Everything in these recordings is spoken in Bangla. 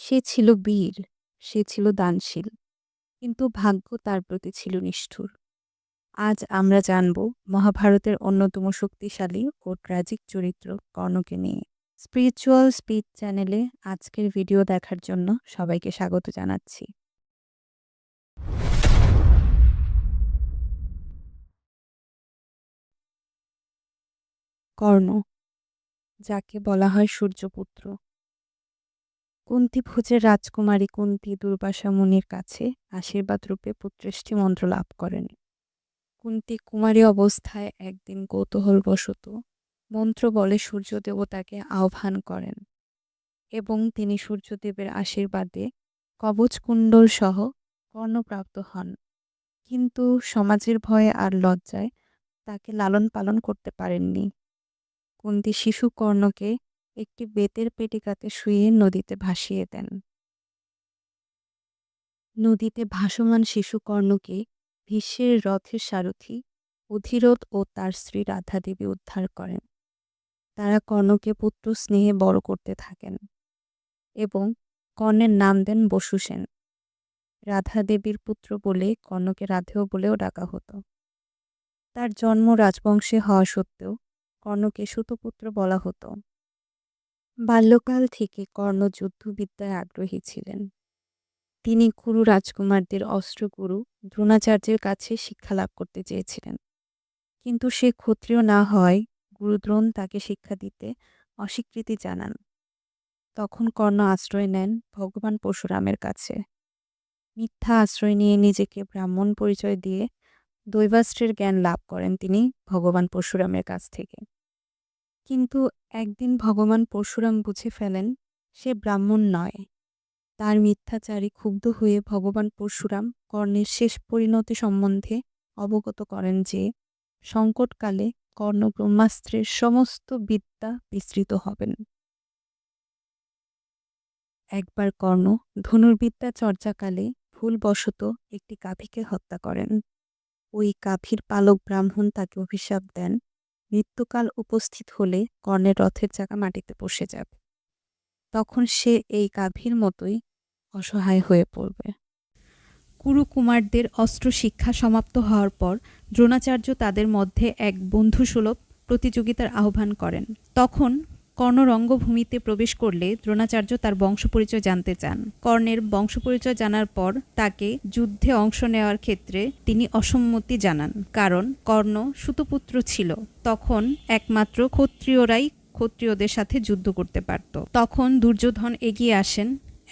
সে ছিল বীর, সে ছিল দানশীল, কিন্তু ভাগ্য তার প্রতি ছিল নিষ্ঠুর। আজ আমরা জানব মহাভারতের অন্যতম শক্তিশালী ও ট্র্যাজিক চরিত্র কর্ণকে নিয়ে। স্পিরিচুয়াল স্পিড চ্যানেলে আজকের ভিডিও দেখার জন্য সবাইকে স্বাগত জানাচ্ছি। কর্ণ যাকে বলা হয় সূর্যপুত্র কুন্তী ভোজের রাজকুমারী কুন্তী দুর্বাসা মুনির কাছে আশীর্বাদ রূপে পুত্রেষ্টি মন্ত্র লাভ করেন। কুন্তী কুমারী অবস্থায় একদিন কৌতূহলবশত মন্ত্র বলে সূর্য দেবতাকে আহ্বান করেন এবং তিনি সূর্যদেবের আশীর্বাদে কবচ কুণ্ডল সহ কর্ণপ্রাপ্ত হন। কিন্তু সমাজের ভয়ে আর লজ্জায় তাকে লালন পালন করতে পারেননি। কুন্তি শিশু কর্ণকে একটি বেতের পেটিকাতে শুয়ে নদীতে ভাসিয়ে দেন। নদীতে ভাসমান শিশু কর্ণকে ভীষ্মের রথের সারথি অধিরথ ও তার স্ত্রী রাধা দেবী উদ্ধার করেন। তারা কর্ণকে পুত্র স্নেহে বড় করতে থাকেন এবং কর্ণের নাম দেন বসু সেন। রাধা দেবীর পুত্র বলে কর্ণকে রাধেয় বলেও ডাকা হতো। তার জন্ম রাজবংশে হওয়া সত্ত্বেও কর্ণকে সুতপুত্র বলা হতো। বাল্যকাল থেকে কর্ণ যুদ্ধবিদ্যায় আগ্রহী ছিলেন। তিনি কুরু রাজকুমারদের অস্ত্রগুরু দ্রোণাচার্যের কাছে শিক্ষা লাভ করতে চেয়েছিলেন। কিন্তু সে ক্ষত্রিয় না হওয়ায় গুরুদ্রোণ তাকে শিক্ষা দিতে অস্বীকৃতি জানান। তখন কর্ণ আশ্রয় নেন ভগবান পরশুরামের কাছে। মিথ্যা আশ্রয় নিয়ে নিজেকে ব্রাহ্মণ পরিচয় দিয়ে দৈবাস্ত্রের জ্ঞান লাভ করেন তিনি ভগবান পরশুরামের কাছ থেকে। কিন্তু একদিন ভগবান পরশুরাম বুঝে ফেলেন, সে ব্রাহ্মণ নয়। তার মিথ্যাচারী ক্ষুব্ধ হয়ে ভগবান পরশুরাম কর্ণের শেষ পরিণতি সম্বন্ধে অবগত করেন যে, সংকটকালে কর্ণ ব্রহ্মাস্ত্রের সমস্ত বিদ্যা বিস্তৃত হবেন। একবার কর্ণ ধনুর্বিদ্যা চর্চাকালে ভুলবশত একটি কাভিকে হত্যা করেন। ওই কাভির পালক ব্রাহ্মণ তাকে অভিশাপ দেন মৃত্যুকাল উপস্থিত হলে কর্ণের রথের চাকা মাটিতে বসে যাবে। তখন সে এই গাভীর মতোই অসহায় হয়ে পড়বে। কুরুকুমারদের অস্ত্র শিক্ষা সমাপ্ত হওয়ার পর দ্রোণাচার্য তাদের মধ্যে এক বন্ধুসুলভ প্রতিযোগিতার আহ্বান করেন। তখন কর্ণ রঙ্গভূমিতে প্রবেশ করলে দ্রোণাচার্য তার বংশপরিচয় জানতে চান। কর্ণের বংশপরিচয় জানার পর তাকে যুদ্ধে অংশ নেওয়ার ক্ষেত্রে তিনি অসম্মতি জানান, কারণ কর্ণ সুতপুত্র ছিল। তখন একমাত্র ক্ষত্রিয়রাই ক্ষত্রিয়দের সাথে যুদ্ধ করতে পারত। তখন দুর্যোধন এগিয়ে আসেন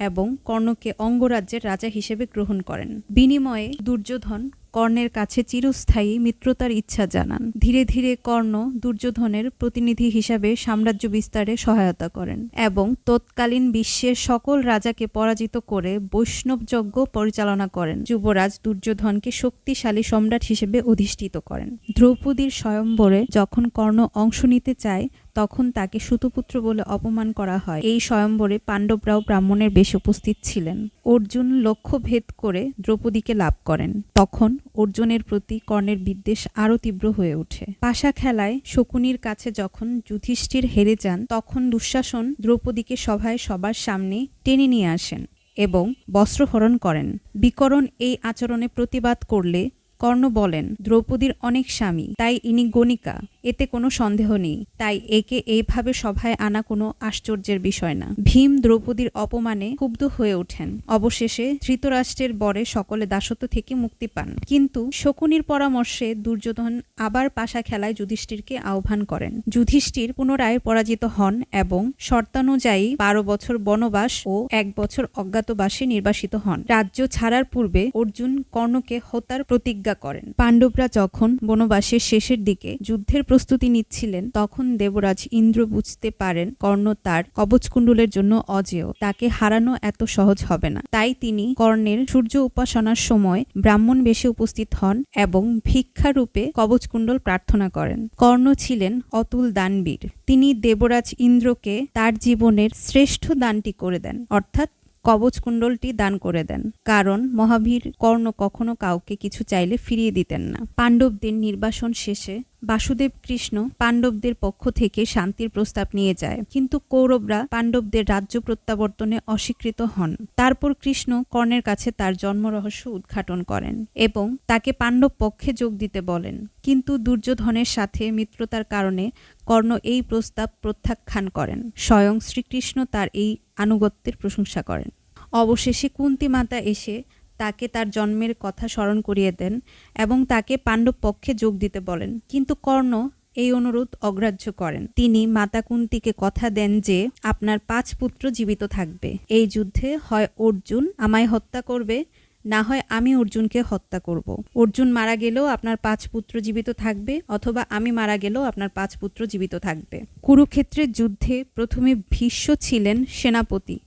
এবং কর্ণকে অঙ্গরাজ্যের রাজা হিসেবে গ্রহণ করেন। বিনিময়ে দুর্যোধন কর্ণের কাছে চিরস্থায়ী মিত্রতার ইচ্ছা জানান। ধীরে ধীরে কর্ণ দুর্যোধনের প্রতিনিধি হিসাবে সাম্রাজ্য বিস্তারে সহায়তা করেন এবং তৎকালীন বিশ্বের সকল রাজাকে পরাজিত করে বৈষ্ণব যজ্ঞ পরিচালনা করেন। যুবরাজ দুর্যোধনকে শক্তিশালী সম্রাট হিসেবে অধিষ্ঠিত করেন। দ্রৌপদীর স্বয়ম্বরে যখন কর্ণ অংশ নিতে চায় তখন তাকে সুতপুত্র বলে অপমান করা হয়। এই স্বয়ম্বরে পাণ্ডবরাও ব্রাহ্মণের বেশ উপস্থিত ছিলেন। অর্জুন লক্ষ্য ভেদ করে দ্রৌপদীকে লাভ করেন। তখন অর্জুনের প্রতি কর্ণের বিদ্বেষ আরও তীব্র হয়ে ওঠে। পাশা খেলায় শকুনির কাছে যখন যুধিষ্ঠির হেরে যান, তখন দুঃশাসন দ্রৌপদীকে সভায় সবার সামনে টেনে নিয়ে আসেন এবং বস্ত্রহরণ করেন। বিকরণ এই আচরণে প্রতিবাদ করলে কর্ণ বলেন, দ্রৌপদীর অনেক স্বামী, তাই ইনি গণিকা, এতে কোনো সন্দেহ নেই, তাই একে এইভাবে সভায় আনা কোনো আশ্চর্যের বিষয় না। ভীম দ্রৌপদীর অপমানে ক্ষুব্ধ হয়ে ওঠেন। অবশেষে ধৃতরাষ্ট্রের বরে সকলে দাসত্ব থেকে মুক্তি পান। কিন্তু শকুনির পরামর্শে দুর্যোধন আবার পাশা খেলায় যুধিষ্ঠিরকে আহ্বান করেন। যুধিষ্ঠির পুনরায় পরাজিত হন এবং শর্তানুযায়ী বারো বছর বনবাস ও এক বছর অজ্ঞাতবাসে নির্বাসিত হন। রাজ্য ছাড়ার পূর্বে অর্জুন কর্ণকে হত্যার প্রতিজ্ঞা করেন। পাণ্ডবরা যখন বনবাসের শেষের দিকে যুদ্ধের প্রস্তুতি নিচ্ছিলেন, তখন দেবরাজ ইন্দ্র বুঝতে পারেন কর্ণ তার কবচকুণ্ডলের জন্য অজেয়, তাকে হারানো এত সহজ হবে না। তাই তিনি কর্ণের সূর্য উপাসনার সময় ব্রাহ্মণ বেশে উপস্থিত হন এবং ভিক্ষারূপে কবচকুণ্ডল প্রার্থনা করেন। কর্ণ ছিলেন অতুল দানবীর। তিনি দেবরাজ ইন্দ্রকে তার জীবনের শ্রেষ্ঠ দানটি করে দেন, অর্থাৎ কবচকুণ্ডলটি দান করে দেন। কারণ মহাবীর কর্ণ কখনো কাউকে কিছু চাইলে ফিরিয়ে দিতেন না। পাণ্ডবদের নির্বাসন শেষে বাসুদেব কৃষ্ণ পাণ্ডবদের পক্ষ থেকে শান্তির প্রস্তাব নিয়ে যায়। কিন্তু কৌরবরা পাণ্ডবদের রাজ্য প্রত্যাবর্তনে অস্বীকৃত হন। তারপর কৃষ্ণ কর্ণের কাছে তার জন্মরহস্য উদ্ঘাটন করেন এবং তাকে পাণ্ডব পক্ষে যোগ দিতে বলেন। কিন্তু দুর্যোধনের সাথে মিত্রতার কারণে কর্ণ এই প্রস্তাব প্রত্যাখ্যান করেন। স্বয়ং শ্রীকৃষ্ণ তার এই আনুগত্যের প্রশংসা করেন। অবশেষে কুন্তি মাতা এসে তাকে তার জন্মের কথা স্মরণ করিয়ে দেন এবং তাকে পাণ্ডব পক্ষে যোগ দিতে বলেন। কিন্তু কর্ণ এই অনুরোধ অগ্রাহ্য করেন। তিনি মাতা কুন্তিকে কথা দেন যে, আপনার পাঁচ পুত্র জীবিত থাকবে। এই যুদ্ধে হয় অর্জুন আমায় হত্যা করবে, না হয় আমি অর্জুনকে হত্যা করব। অর্জুন মারা গেলেও আপনার পাঁচ পুত্র জীবিত থাকবে, অথবা আমি মারা গেলেও আপনার পাঁচ পুত্র জীবিত থাকবে। কুরুক্ষেত্রের যুদ্ধে প্রথমে ভীষ্ম ছিলেন সেনাপতি।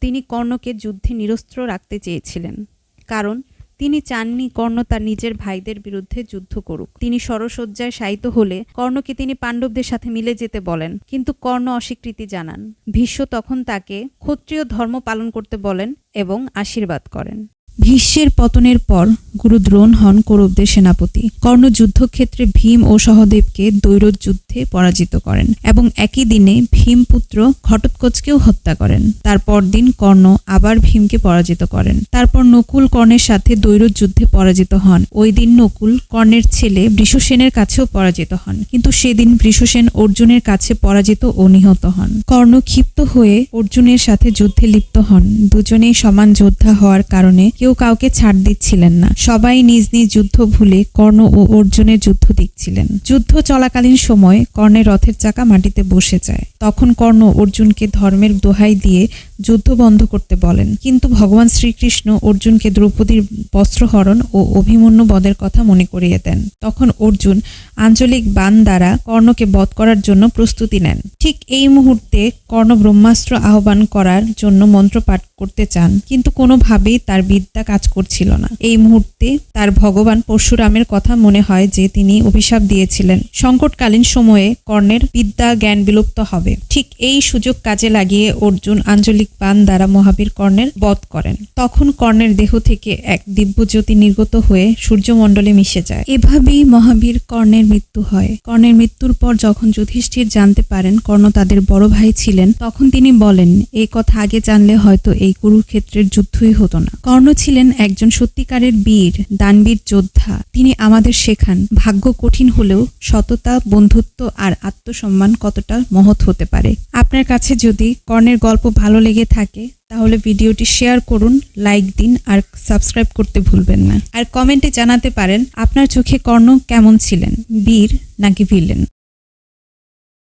তিনি কর্ণকে যুদ্ধে নিরস্ত্র রাখতে চেয়েছিলেন। কারণ, তিনি চাননি কর্ণ তার নিজের ভাইদের বিরুদ্ধে যুদ্ধ করুক। তিনি সরসজ্জায় শায়িত হলে কর্ণকে তিনি পাণ্ডবদের সাথে মিলে যেতে বলেন, কিন্তু কর্ণ অস্বীকৃতি জানান। ভীষ্ম তখন তাকে ক্ষত্রিয় ধর্ম পালন করতে বলেন এবং আশীর্বাদ করেন। ভীষ্মের পতনের পর গুরু দ্রোণ হন কৌরবদের সেনাপতি। কর্ণ যুদ্ধক্ষেত্রে ভীম ও সহদেবকে দৈরথ যুদ্ধে পরাজিত করেন এবং একই দিনে ভীমপুত্র ঘটোৎকচকেও হত্যা করেন। তারপর দিন কর্ণ আবার ভীমকে পরাজিত করেন। তারপর নকুল কর্ণের সাথে দৈরথ যুদ্ধে পরাজিত হন। ওই দিন নকুল কর্ণের ছেলে বৃষসেনের কাছেও পরাজিত হন, কিন্তু সেদিন বৃষসেন অর্জুনের কাছে পরাজিত ও নিহত হন। কর্ণ ক্ষিপ্ত হয়ে অর্জুনের সাথে যুদ্ধে লিপ্ত হন। দুজনেই সমান যোদ্ধা হওয়ার কারণে কেউ কাউকে ছাড় দিচ্ছিলেন না। সবাই নিজ নিজ যুদ্ধ ভুলে কর্ণ ও অর্জুনের যুদ্ধ দেখছিলেন। যুদ্ধ চলাকালীন সময় কর্ণের রথের চাকা মাটিতে বসে যায়। তখন কর্ণ অর্জুনকে ধর্মের দোহাই দিয়ে যুদ্ধ বন্ধ করতে বলেন। কিন্তু ভগবান শ্রীকৃষ্ণ অর্জুনকে দ্রৌপদীর বস্ত্রহরণ ও অভিমন্যু বদের কথা মনে করিয়ে দেন। তখন অর্জুন আঞ্চলিক বান দ্বারা কর্ণকে বধ করার জন্য প্রস্তুতি নেন। ঠিক এই মুহূর্তে কর্ণ ব্রহ্মাস্ত্র আহ্বান করার জন্য মন্ত্র পাঠ করতে চান, কিন্তু কোনোভাবেই তার বিদ্যা কাজ করছিল না। এই মুহূর্তে তার ভগবান পরশুরামের কথা মনে হয় যে তিনি অভিশাপ দিয়েছিলেন। সংকটকালীন সময়ে কর্ণের বিদ্যা জ্ঞান বিলুপ্ত হবে। ঠিক এই সুযোগ কাজে লাগিয়ে অর্জুন আঞ্চলিক বান দ্বারা মহাবীর কর্ণের বধ করেন। তখন কর্ণের দেহ থেকে এক দিব্যজ্যোতি নির্গত হয়ে সূর্যমণ্ডলে মিশে যায়। এভাবেই মহাবীর কর্ণের মৃত্যু হয়। কর্ণের মৃত্যুর পর যখন যুধিষ্ঠির জানতে পারেন কর্ণ তাদের বড় ভাই ছিলেন, তখন তিনি বলেন এই কথা আগে জানলে হয়তো এই কুরুক্ষেত্রের যুদ্ধই হতো না। কর্ণ ছিলেন একজন সত্যিকারের বীর, দানবীর যোদ্ধা। তিনি আমাদের শেখান, ভাগ্য কঠিন হলেও সততা, বন্ধুত্ব আর আত্মসম্মান কতটা মহৎ হতে পারে। আপনার কাছে যদি কর্ণের গল্প ভালো লেগে থাকে, তাহলে ভিডিওটি শেয়ার করুন, লাইক দিন, আর সাবস্ক্রাইব করতে ভুলবেন না। আর কমেন্টে জানাতে পারেন, আপনার চোখে কর্ণ কেমন ছিলেন, বীর নাকি ভিলেন?